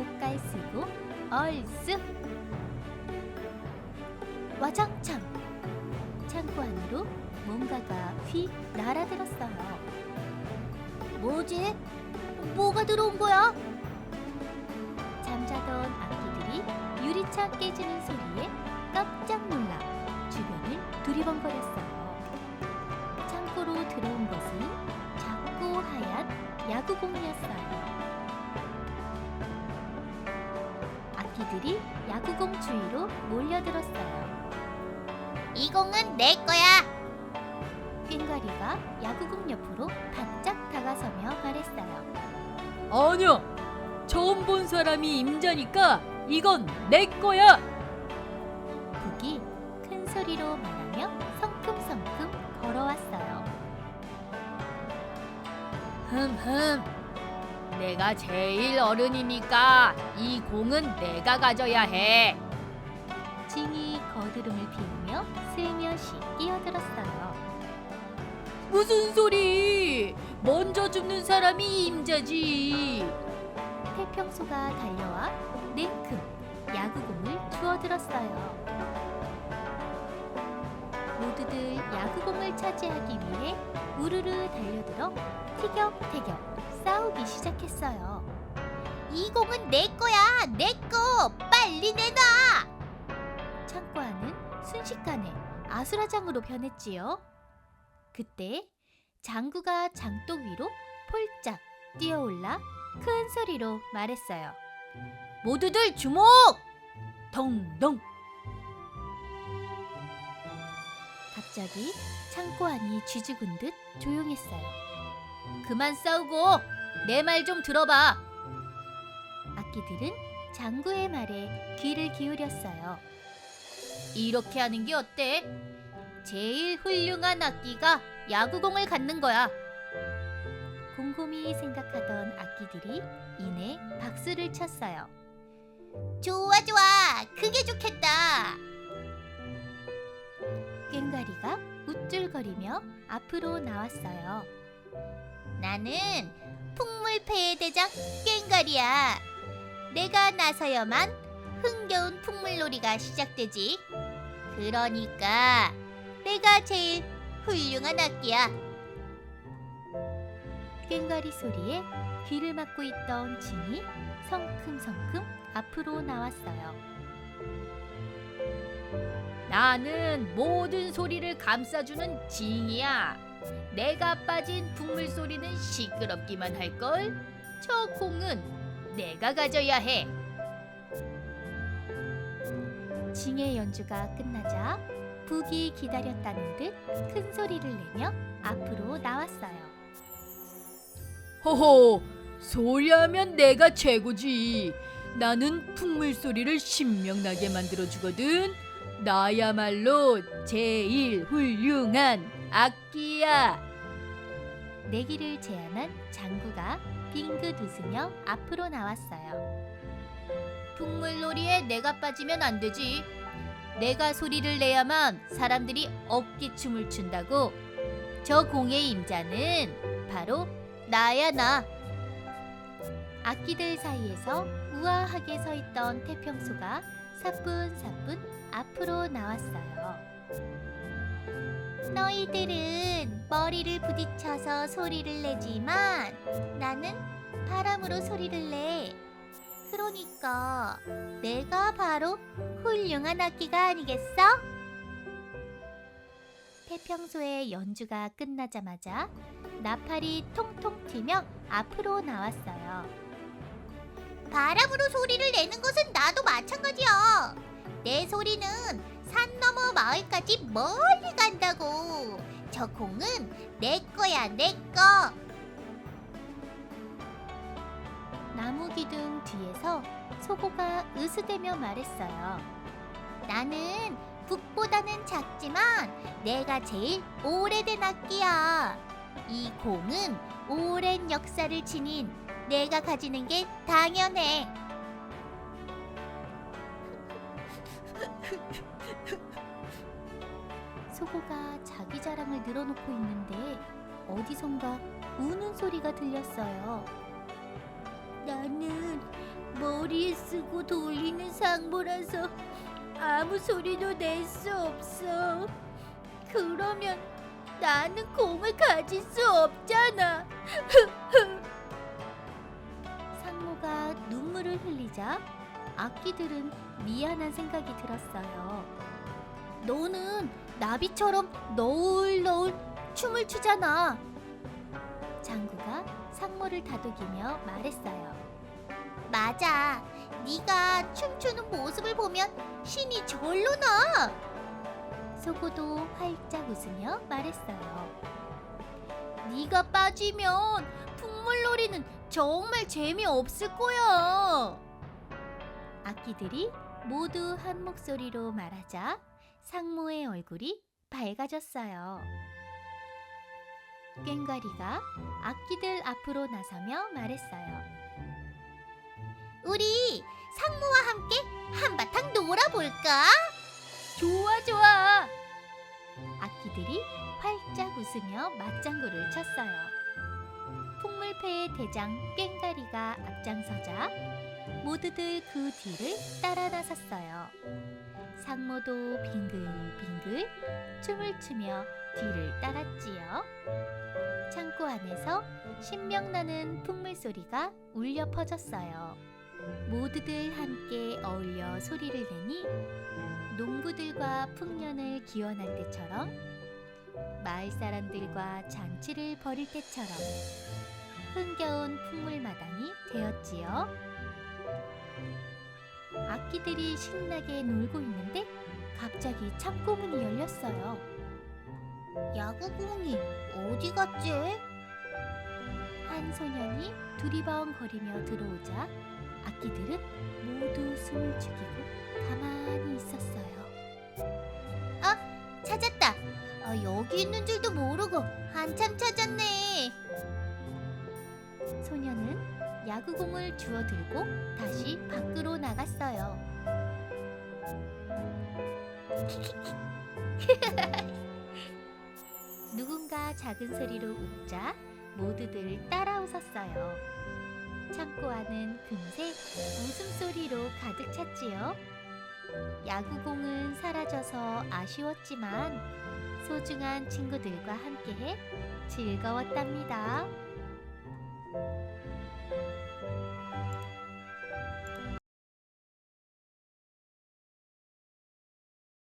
고깔 쓰고 얼쓱 와장창 창고 안으로 뭔가가 휙 날아들었어요. 뭐지? 뭐가 들어온 거야? 잠자던 아기들이 유리창 깨지는 소리에 깜짝 놀라 주변을 두리번거렸어요. 창고로 들어온 것은 작고 하얀 야구공이었어요. 아기들이 야구공 주위로 몰려들었어요. 이 공은 내 거야. 꽹과리가 야구공 옆으로 바짝 다가서며 말했어요. 아니야. 처음 본 사람이 임자니까 이건 내 거야. 북이 큰 소리로 말하며 성큼성큼 걸어왔어요. 흠흠. 내가 제일 어른이니까 이 공은 내가 가져야 해. 징이 거드름을 피우며 슬며시 뛰어들었어요. 무슨 소리? 먼저 죽는 사람이 임자지. 태평소가 달려와 냉큼 야구공을 주워들었어요. 모두들 야구공을 차지하기 위해 우르르 달려들어 티격태격 싸우기 시작했어요. 이 공은 내 거야, 내 거, 빨리 내놔! 창고 안은 순식간에 아수라장으로 변했지요. 그때 장구가 장독 위로 폴짝 뛰어올라 큰 소리로 말했어요. 모두들 주목! 동동! 갑자기 창고 안이 쥐죽은 듯 조용했어요. 그만 싸우고 내 말 좀 들어봐. 악기들은 장구의 말에 귀를 기울였어요. 이렇게 하는 게 어때? 제일 훌륭한 악기가 야구공을 갖는 거야. 곰곰이 생각하던 악기들이 이내 박수를 쳤어요. 좋아 좋아 그게 좋겠다. 꽹가리가 우쭐거리며 앞으로 나왔어요. 나는 풍물패의 대장 꽹가리야. 내가 나서야만 흥겨운 풍물놀이가 시작되지. 그러니까 내가 제일 훌륭한 악기야. 꽹과리 소리에 귀를 막고 있던 진이 성큼성큼 앞으로 나왔어요. 나는 모든 소리를 감싸주는 징이야. 내가 빠진 풍물 소리는 시끄럽기만 할 걸. 저 공은 내가 가져야 해. 징의 연주가 끝나자 북이 기다렸다는 듯 큰 소리를 내며 앞으로 나왔어요. 호호, 소리하면 내가 최고지. 나는 풍물 소리를 신명나게 만들어 주거든. 나야말로 제일 훌륭한 악기야. 내기를 제안한 장구가 빙긋 웃으며 앞으로 나왔어요. 풍물놀이에 내가 빠지면 안 되지. 내가 소리를 내야만 사람들이 어깨춤을 춘다고. 저 공의 임자는 바로 나야 나. 악기들 사이에서 우아하게 서 있던 태평소가 사뿐사뿐 앞으로 나왔어요. 너희들은 머리를 부딪혀서 소리를 내지만 나는 바람으로 소리를 내. 그러니까 내가 바로 훌륭한 악기가 아니겠어? 태평소의 연주가 끝나자마자 나팔이 통통 튀며 앞으로 나왔어요. 바람으로 소리를 내는 것은 나도 마찬가지야. 내 소리는 산 너머 마을까지 멀리 간다고. 저 공은 내 거야, 내 거. 나무 기둥 뒤에서 소고가 으스대며 말했어요. 나는 북보다는 작지만 내가 제일 오래된 악기야. 이 공은 오랜 역사를 지닌 내가 가지는 게 당연해. 소고가 자기 자랑을 늘어놓고 있는데 어디선가 우는 소리가 들렸어요. 나는 머리에 쓰고 돌리는 상모라서 아무 소리도 낼 수 없어. 그러면 나는 공을 가질 수 없잖아. 상모가 눈물을 흘리자 악기들은 미안한 생각이 들었어요. 너는 나비처럼 너울너울 춤을 추잖아. 장구가 상모를 다독이며 말했어요. 맞아. 네가 춤추는 모습을 보면 신이 절로 나. 소고도 활짝 웃으며 말했어요. 네가 빠지면 풍물놀이는 정말 재미없을 거야. 악기들이 모두 한 목소리로 말하자 상모의 얼굴이 밝아졌어요. 꽹과리가 악기들 앞으로 나서며 말했어요. 우리 상무와 함께 한바탕 놀아볼까? 좋아 좋아. 악기들이 활짝 웃으며 맞장구를 쳤어요. 풍물패의 대장 꽹가리가 앞장서자 모두들 그 뒤를 따라 나섰어요. 상모도 빙글빙글 춤을 추며 뒤를 따랐지요. 창고 안에서 신명나는 풍물 소리가 울려 퍼졌어요. 모두들 함께 어울려 소리를 내니 농부들과 풍년을 기원할 때처럼 마을 사람들과 잔치를 벌일 때처럼 흥겨운 풍물마당이 되었지요. 악기들이 신나게 놀고 있는데 갑자기 창고문이 열렸어요. 야구공이 어디 갔지? 한 소년이 두리번거리며 들어오자 악기들은 모두 숨을 죽이고 가만히 있었어요. 아, 찾았다. 아, 여기 있는 줄도 모르고 한참 찾았네. 소녀는 야구공을 주워 들고 다시 밖으로 나갔어요. 누군가 작은 소리로 웃자 모두들 따라 웃었어요. 창고 안은 금세 웃음소리로 가득 찼지요. 야구공은 사라져서 아쉬웠지만 소중한 친구들과 함께해 즐거웠답니다.